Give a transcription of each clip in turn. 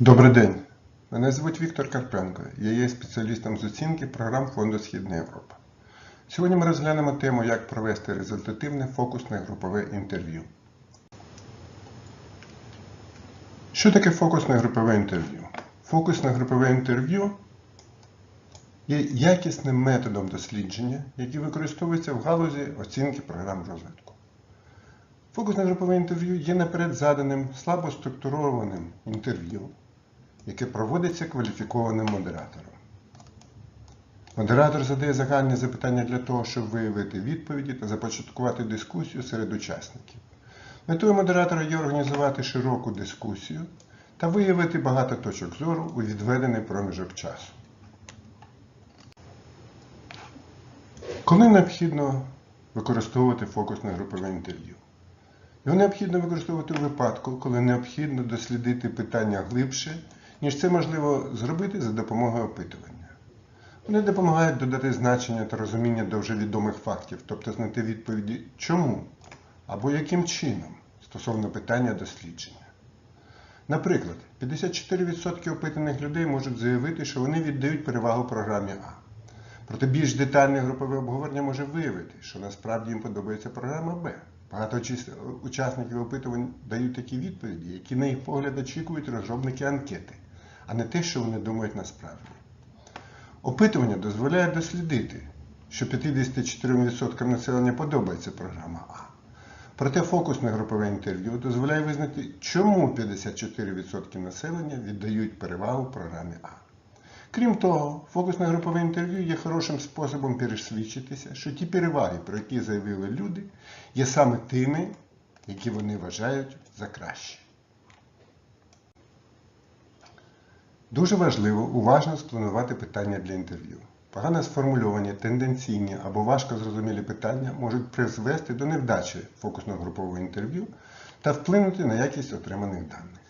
Добрий день. Мене звуть Віктор Карпенко. Я є спеціалістом з оцінки програм Фонду Східна Європа. Сьогодні ми розглянемо тему, як провести результативне фокусне групове інтерв'ю. Що таке фокусне групове інтерв'ю? Фокусне групове інтерв'ю є якісним методом дослідження, який використовується в галузі оцінки програм розвитку. Фокусне групове інтерв'ю є наперед заданим слабо структурованим інтерв'ю, яке проводиться кваліфікованим модератором. Модератор задає загальні запитання для того, щоб виявити відповіді та започаткувати дискусію серед учасників. Метою модератора є організувати широку дискусію та виявити багато точок зору у відведений проміжок часу. Коли необхідно використовувати фокусне групове інтерв'ю? Його необхідно використовувати у випадку, коли необхідно дослідити питання глибше, ніж це можливо зробити за допомогою опитування. Вони допомагають додати значення та розуміння до вже відомих фактів, тобто знайти відповіді чому або яким чином стосовно питання дослідження. Наприклад, 54% опитаних людей можуть заявити, що вони віддають перевагу програмі А. Проте більш детальне групове обговорення може виявити, що насправді їм подобається програма Б. Багато учасників опитувань дають такі відповіді, які, на їх погляд, очікують розробники анкети, а не те, що вони думають насправді. Опитування дозволяє дослідити, що 54% населення подобається програма А. Проте фокусне групове інтерв'ю дозволяє визнати, чому 54% населення віддають перевагу програмі А. Крім того, фокусне групове інтерв'ю є хорошим способом пересвідчитися, що ті переваги, про які заявили люди, є саме тими, які вони вважають за кращі. Дуже важливо уважно спланувати питання для інтерв'ю. Погано сформульовані, тенденційні або важко зрозумілі питання можуть призвести до невдачі фокусного групового інтерв'ю та вплинути на якість отриманих даних.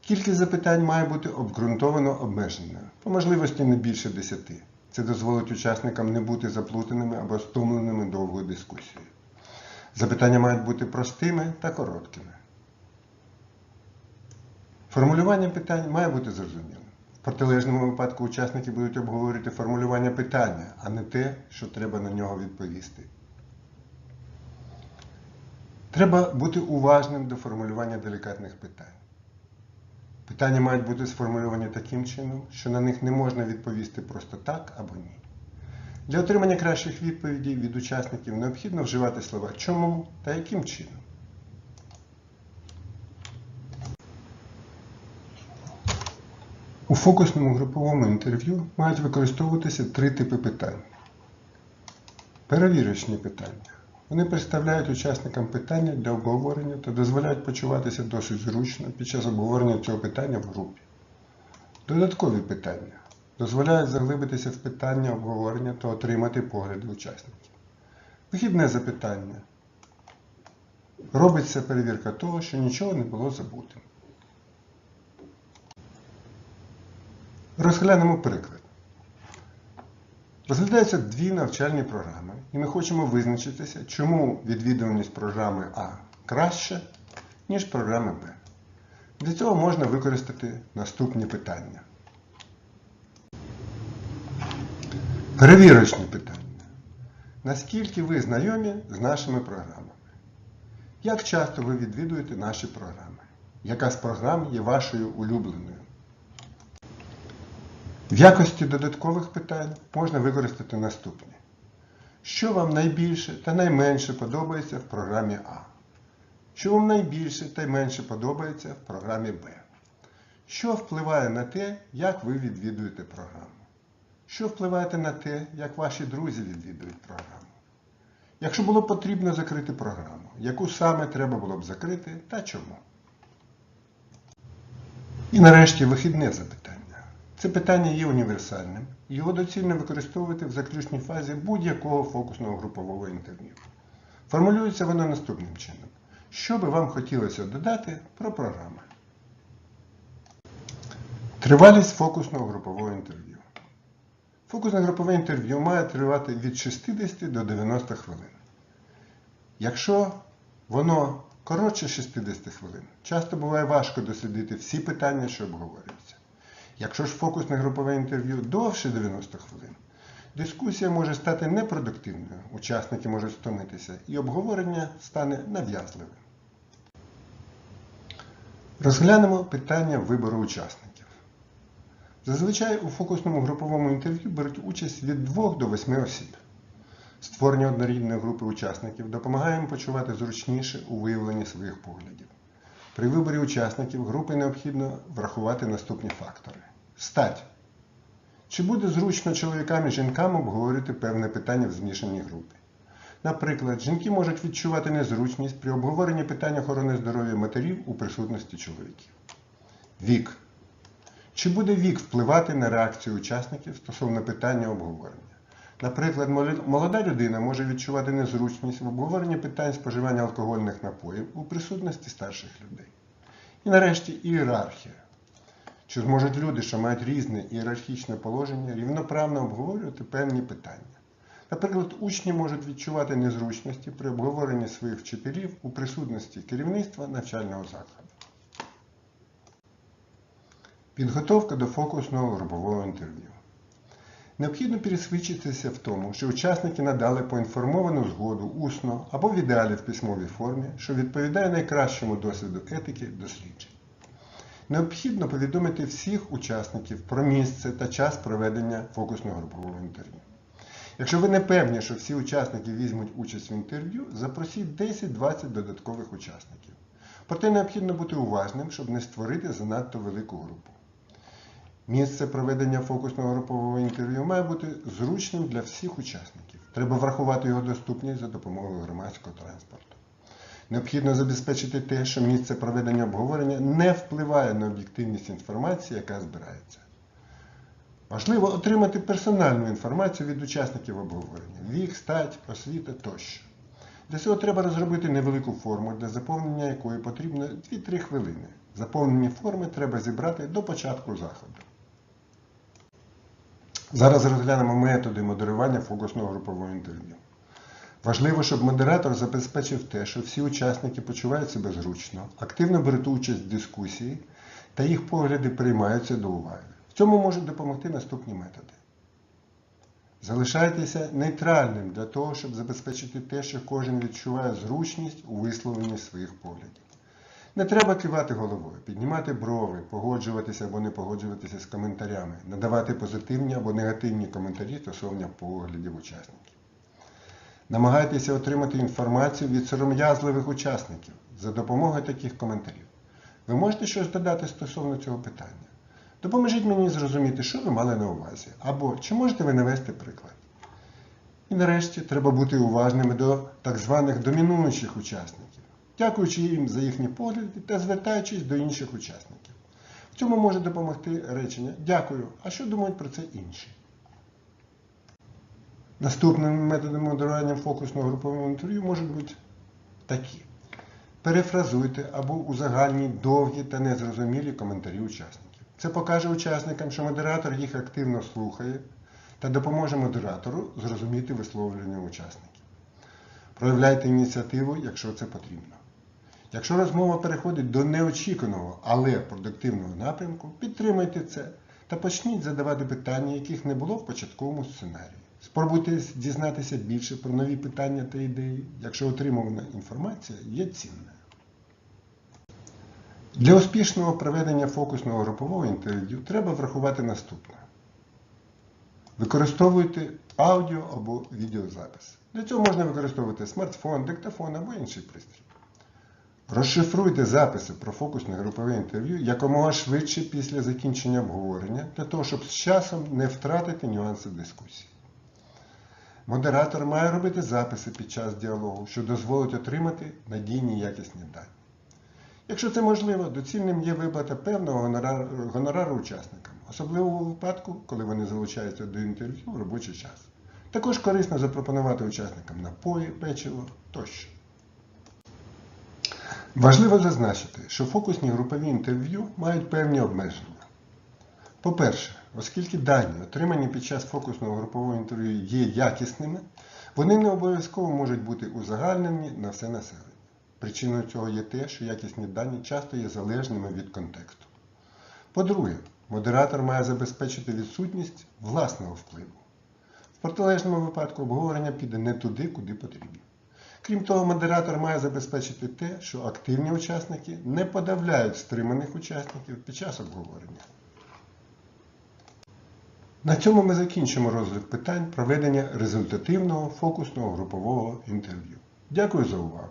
Кількість запитань має бути обґрунтовано обмеженою, по можливості не більше 10. Це дозволить учасникам не бути заплутаними або стомленими довгою дискусією. Запитання мають бути простими та короткими. Формулювання питань має бути зрозумілим. В протилежному випадку учасники будуть обговорювати формулювання питання, а не те, що треба на нього відповісти. Треба бути уважним до формулювання делікатних питань. Питання мають бути сформульовані таким чином, що на них не можна відповісти просто так або ні. Для отримання кращих відповідей від учасників необхідно вживати слова чому та яким чином. Фокусному груповому інтерв'ю мають використовуватися три типи питань. Перевірочні питання. Вони представляють учасникам питання для обговорення та дозволяють почуватися досить зручно під час обговорення цього питання в групі. Додаткові питання дозволяють заглибитися в питання обговорення та отримати погляди учасників. Вихідне запитання. Робиться перевірка того, що нічого не було забутим. Розглянемо приклад. Розглядаються дві навчальні програми, і ми хочемо визначитися, чому відвідуваність програми А краще, ніж програми Б. Для цього можна використати наступні питання. Перевірочні питання. Наскільки ви знайомі з нашими програмами? Як часто ви відвідуєте наші програми? Яка з програм є вашою улюбленою? В якості додаткових питань можна використати наступні. Що вам найбільше та найменше подобається в програмі А? Що вам найбільше та й менше подобається в програмі Б? Що впливає на те, як ви відвідуєте програму? Що впливає на те, як ваші друзі відвідують програму? Якщо було потрібно закрити програму, яку саме треба було б закрити та чому? І нарешті вихідне запитання. Це питання є універсальним, його доцільно використовувати в заключній фазі будь-якого фокусного групового інтерв'ю. Формулюється воно наступним чином. Що би вам хотілося додати про програми? Тривалість фокусного групового інтерв'ю. Фокусне групове інтерв'ю має тривати від 60 до 90 хвилин. Якщо воно коротше 60 хвилин. Часто буває важко дослідити всі питання, що обговорюються. Якщо ж фокусне групове інтерв'ю довше 90 хвилин, дискусія може стати непродуктивною, учасники можуть стомитися, і обговорення стане нав'язливим. Розглянемо питання вибору учасників. Зазвичай у фокусному груповому інтерв'ю беруть участь від 2 до 8 осіб. Створення однорідної групи учасників допомагає їм почувати зручніше у виявленні своїх поглядів. При виборі учасників групи необхідно врахувати наступні фактори: стать. Чи буде зручно чоловікам і жінкам обговорювати певне питання в змішаній групі? Наприклад, жінки можуть відчувати незручність при обговоренні питань охорони здоров'я матерів у присутності чоловіків. Вік. Чи буде вік впливати на реакцію учасників стосовно питання обговорення? Наприклад, молода людина може відчувати незручність в обговоренні питань споживання алкогольних напоїв у присутності старших людей. І нарешті ієрархія. Чи зможуть люди, що мають різне ієрархічне положення, рівноправно обговорювати певні питання? Наприклад, учні можуть відчувати незручності при обговоренні своїх вчителів у присутності керівництва навчального закладу. Підготовка до фокусного групового інтерв'ю. Необхідно пересвідчитися в тому, що учасники надали поінформовану згоду усно або в ідеалі в письмовій формі, що відповідає найкращому досвіду етики досліджень. Необхідно повідомити всіх учасників про місце та час проведення фокусного групового інтерв'ю. Якщо ви не певні, що всі учасники візьмуть участь в інтерв'ю, запросіть 10-20 додаткових учасників. Проте необхідно бути уважним, щоб не створити занадто велику групу. Місце проведення фокусного групового інтерв'ю має бути зручним для всіх учасників. Треба врахувати його доступність за допомогою громадського транспорту. Необхідно забезпечити те, що місце проведення обговорення не впливає на об'єктивність інформації, яка збирається. Важливо отримати персональну інформацію від учасників обговорення вік, стать, освіта тощо. Для цього треба розробити невелику форму, для заповнення якої потрібно 2-3 хвилини. Заповнені форми треба зібрати до початку заходу. Зараз розглянемо методи модерування фокусного групового інтерв'ю. Важливо, щоб модератор забезпечив те, що всі учасники почувають себе зручно, активно беруть участь в дискусії та їх погляди приймаються до уваги. В цьому можуть допомогти наступні методи. Залишайтеся нейтральним для того, щоб забезпечити те, що кожен відчуває зручність у висловленні своїх поглядів. Не треба кивати головою, піднімати брови, погоджуватися або не погоджуватися з коментарями, надавати позитивні або негативні коментарі стосовно поглядів учасників. Намагайтеся отримати інформацію від сором'язливих учасників за допомогою таких коментарів. Ви можете щось додати стосовно цього питання? Допоможіть мені зрозуміти, що ви мали на увазі, або чи можете ви навести приклад. І нарешті треба бути уважними до так званих домінуючих учасників, дякуючи їм за їхні погляди та звертаючись до інших учасників. В цьому може допомогти речення Дякую, а що думають про це інші? Наступними методами модерування фокусного групового інтерв'ю можуть бути такі. Перефразуйте або узагальніть довгі та незрозумілі коментарі учасників. Це покаже учасникам, що модератор їх активно слухає та допоможе модератору зрозуміти висловлення учасників. Проявляйте ініціативу, якщо це потрібно. Якщо розмова переходить до неочікуваного, але продуктивного напрямку, підтримайте це та почніть задавати питання, яких не було в початковому сценарії. Спробуйте дізнатися більше про нові питання та ідеї, якщо отримувана інформація є цінною. Для успішного проведення фокусного групового інтерв'ю треба врахувати наступне. Використовуйте аудіо або відеозапис. Для цього можна використовувати смартфон, диктофон або інший пристрій. Розшифруйте записи про фокусне групове інтерв'ю якомога швидше після закінчення обговорення, для того, щоб з часом не втратити нюанси дискусії. Модератор має робити записи під час діалогу, що дозволить отримати надійні якісні дані. Якщо це можливо, доцільним є виплата певного гонорару, гонорару учасникам, особливо у випадку, коли вони залучаються до інтерв'ю в робочий час. Також корисно запропонувати учасникам напої, печиво тощо. Важливо зазначити, що фокусні групові інтерв'ю мають певні обмеження. По-перше, оскільки дані, отримані під час фокусного групового інтерв'ю, є якісними, вони не обов'язково можуть бути узагальнені на все населення. Причиною цього є те, що якісні дані часто є залежними від контексту. По-друге, модератор має забезпечити відсутність власного впливу. В протилежному випадку обговорення піде не туди, куди потрібно. Крім того, модератор має забезпечити те, що активні учасники не подавляють стриманих учасників під час обговорення. На цьому ми закінчимо розгляд питань проведення результативного фокусного групового інтерв'ю. Дякую за увагу!